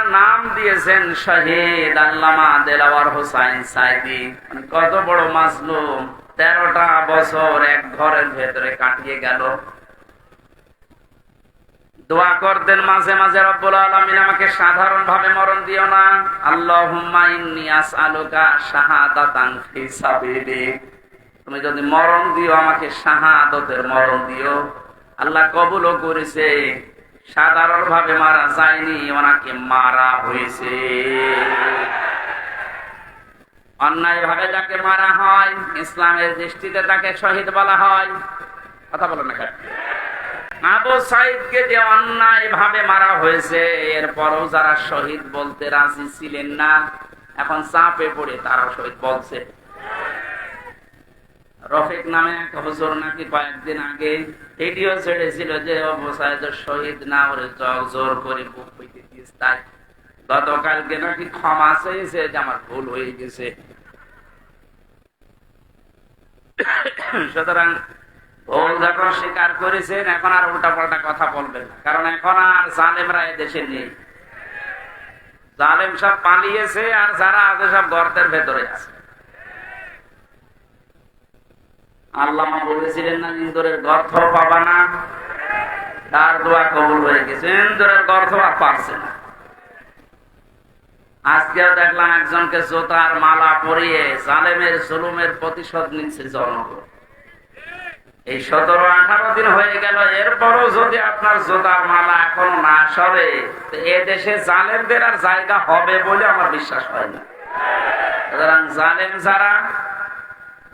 ওনার নাম দিয়েছেন শহীদ আল্লামা দেলাওয়ার হোসাইন সাইদি। কত বড় মাসলুম তেরোটা বছর এক ঘরের ভেতরে কাটিয়ে গেল। দোয়া করতেন মাঝে মাঝে রব্বুল আলামিন আমাকে সাধারণ ভাবে মরণ দিও না। আল্লাহ আসআলুকা শাহাদাতান তুমি যদি মরণ দিও, আমাকে শাহাদতের মরণ দিও। আল্লাহ কবুলও করেছে। সাধারণ ভাবে মারা যায়নি, ওনাকে মারা হয়েছে। অন্যায় ভাবে যাকে মারা হয়, ইসলামের দৃষ্টিতে তাকে শহীদ বলা হয়। কথা বলো না? আবু সাইদকে যে অন্যায় ভাবে মারা হয়েছে, এরপরও যারা শহীদ বলতে রাজি ছিলেন না, এখন চাপে পড়ে তারা শহীদ বলছে। রফিক নামে এক হুজুর নাকি কয়েকদিন আগে ভিডিও ছেড়েছিল যে অবস্থায় শহীদ না ওরে জগ জোর করে বুক হইতে দিস তাই গতকালকে নাকি ক্ষমা চেয়েছে যে আমার ভুল হয়ে গেছে। সুতরাং ভুল যখন স্বীকার করেছেন, এখন আর উল্টা পাল্টা কথা বলবেন না। কারণ এখন আর জালেমরা এদেশে নেই। জালেম সব পালিয়েছে আর যারা আছে সব গর্তের ভেতরে আছে। আল্লাহ বলেছিলেন না ইন্দুরের গর্থ পাবা না। তার দোয়া কবুল হয়ে গেছে। ইন্দুরের গর্থ আর পারছে না। আজকেও দেখলাম একজনকে জোতার মালা পরিয়ে প্রতিশোধ নিচ্ছে জনগণ। এই সতেরো আঠারো দিন হয়ে গেল, এরপরও যদি আপনার জোতার মালা এখনও না সরে এ দেশে জালেমদের আর জায়গা হবে বলে আমার বিশ্বাস হয় না। সুতরাং জালেম যারা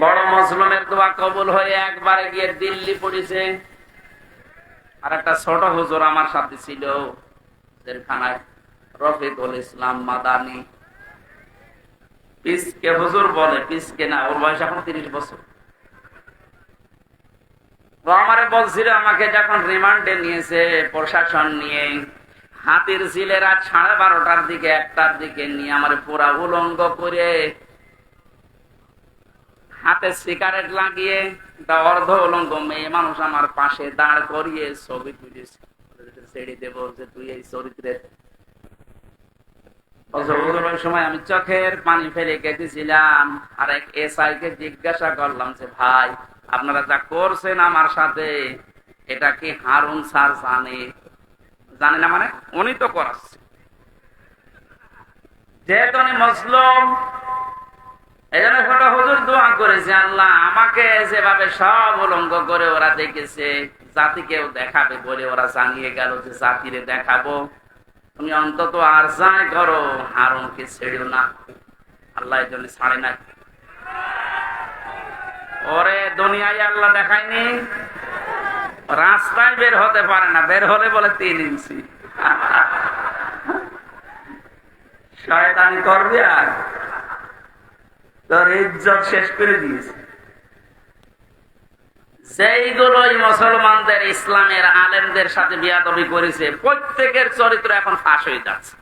বড় মজলুমের দোয়া কবুল হয়ে একবারে গিয়ে দিল্লি পড়েছে। আর একটা ছোট হুজুর আমার সাথে ছিল, জেলখানায়, রফিকুল ইসলাম মাদানি। পিসকে হুজুর বলে, পিসকে না, ওর বয়স এখন তিরিশ বছর। আমারে বলছিল, আমাকে যখন রিমান্ডে নিয়েছে, প্রশাসন নিয়ে, হাতির ঝিলে রাত সাড়ে বারোটার দিকে, একটার দিকে নিয়ে আমার পুরা উলঙ্গ করে হাতে সিগারেট লাগিয়ে একটা অর্ধ উলঙ্গ মেয়ে মানুষ আমার পাশে দাঁড় করিয়ে ছবি তুলেছে। ছেড়ে দেবো যে তুই এই চরিত্রের। সময় আমি চোখের পানি ফেলে কেটেছিলাম আর এক এসআই কে জিজ্ঞাসা করলাম যে, ভাই, আপনারা যা করছেন আমার সাথে, এটা কি হারুন স্যার জানে? জানে না মানে উনি তো করাচ্ছে। যেহেতু উনি মুসলিম এই ছোট হুজুর দোয়া করেছে আল্লাহ, আমাকে যেভাবে সব উলঙ্গ করে ওরা দেখেছে জাতিকেও দেখাবে বলে ওরা জানিয়ে গেল যে জাতিরে দেখাবো। তুমি অন্তত আর যাই করো হারুনকে ছেড়েও না। আল্লাহ জন্য ছাড়ে না ওরে দুনিয়ায় আল্লাহ দেখায়নি। রাস্তায় বের হতে পারে না, বের হলে বলে তিন ইঞ্চি। শয়তানি করবে আর? তোর ইজ্জত শেষ করে দিয়েছে। মুসলমানদের, ইসলামের আলেমদের সাথে বিয়াদবি করেছে, প্রত্যেকের চরিত্র এখন ফাঁস হয়ে যাচ্ছে।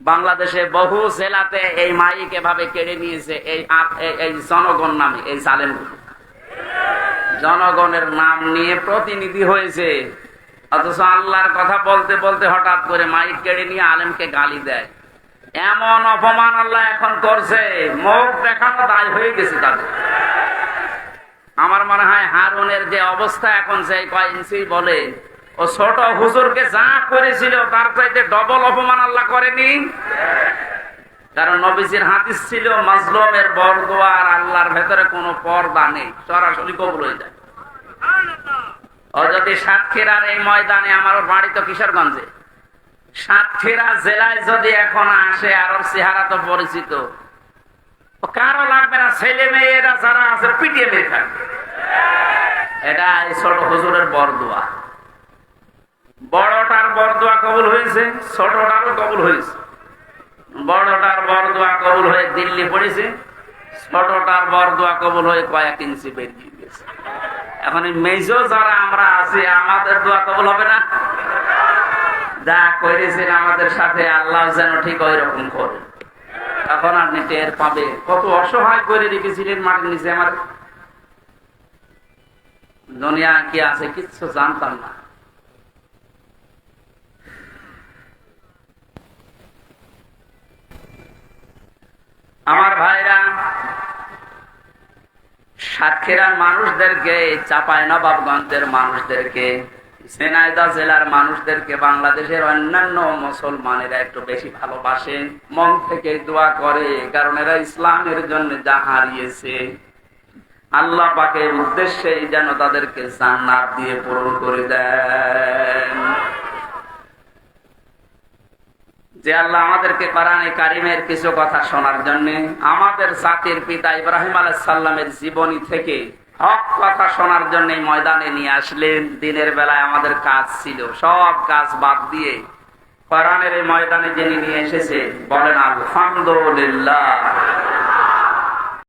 বাংলাদেশে বহু জেলাতে এই মাইক এভাবে কেড়ে নিয়েছে, এই এই- জনগণ নামে, এই জালেমগুলো। জনগণের নাম নিয়ে প্রতিনিধি হয়েছে, অথচ আল্লাহর কথা বলতে বলতে হঠাৎ করে মাইক কেড়ে নিয়ে আলেমকে গালি দেয়। এমন অপমান আল্লাহ এখন করছে, মুখ দেখানো দায় হয়ে গেছে তাদের। আমার মনে হয় হারুনের যে অবস্থা এখন যে কয় বলে, ও ছোট হুজুরকে যা করেছিল তার চাইতে ডবল অপমান আল্লাহ করেনি। কারণ নবীজির হাদিস ছিল, মাজলুমের বরদোয়া আর আল্লাহর ভেতরে কোনো পর্দা নেই, সরাসরি কবুল হয়ে যায়। ও যদি সাতক্ষীরার এই ময়দানে আমার বাড়ি তো কিশোরগঞ্জে। সাতক্ষীরা জেলায় যদি এখন আসে আর চেহারা তো পরিচিত। কারও লাগবে না, ছেলে মেয়েরা যারা আছে, পিটিয়ে মেয়ে থাকবে এটা ছোট হুজুরের বরদোয়া। বড়টার বরদোয়া কবুল হয়েছে, ছোটটারও কবুল হয়েছে। বড়টার বরদোয়া কবুল হয়ে দিল্লি পড়েছে, ছোটটার বরদোয়া কবুল হয়ে কয়েক ইঞ্চি বেরিয়ে গেছে। এখন এই মেজো যারা আমরা আছি, আমাদের দোয়া কবুল হবে না। যা করেছেন আমাদের সাথে, আল্লাহ যেন ঠিক ওই রকম করে। এখন আপনি টের পাবে কত অসহায় করে রেখেছিলেন মাটির নিচে। আমার দুনিয়া কি আছে কিচ্ছু জানতাম না। আমার ভাইরা, সাতক্ষীরার মানুষদেরকে চাপাই নবাবগঞ্জের মানুষদেরকে সেনাইদা জেলার মানুষদেরকে বাংলাদেশের অন্যান্য মুসলমানেরা একটু বেশি ভালোবাসে, মন থেকে দোয়া করে, কারণ এরা ইসলামের জন্য যা হারিয়েছে। আল্লাহ পাকের উদ্দেশ্যে যেন তাদেরকে জান্নাত দিয়ে পূরণ করে দেন। যে আল্লাহ আমাদেরকে কোরআনে কারিমের কিছু কথা শোনার জন্য আমাদের জাতির পিতা ইব্রাহিম আলাহ সাল্লামের জীবনী থেকে হক কথা শোনার জন্য ময়দানে নিয়ে আসলেন। দিনের বেলায় আমাদের কাজ ছিল। সব কাজ বাদ দিয়ে কোরআনের এই ময়দানে যিনি নিয়ে এসেছে বলেন আলহামদুলিল্লাহ।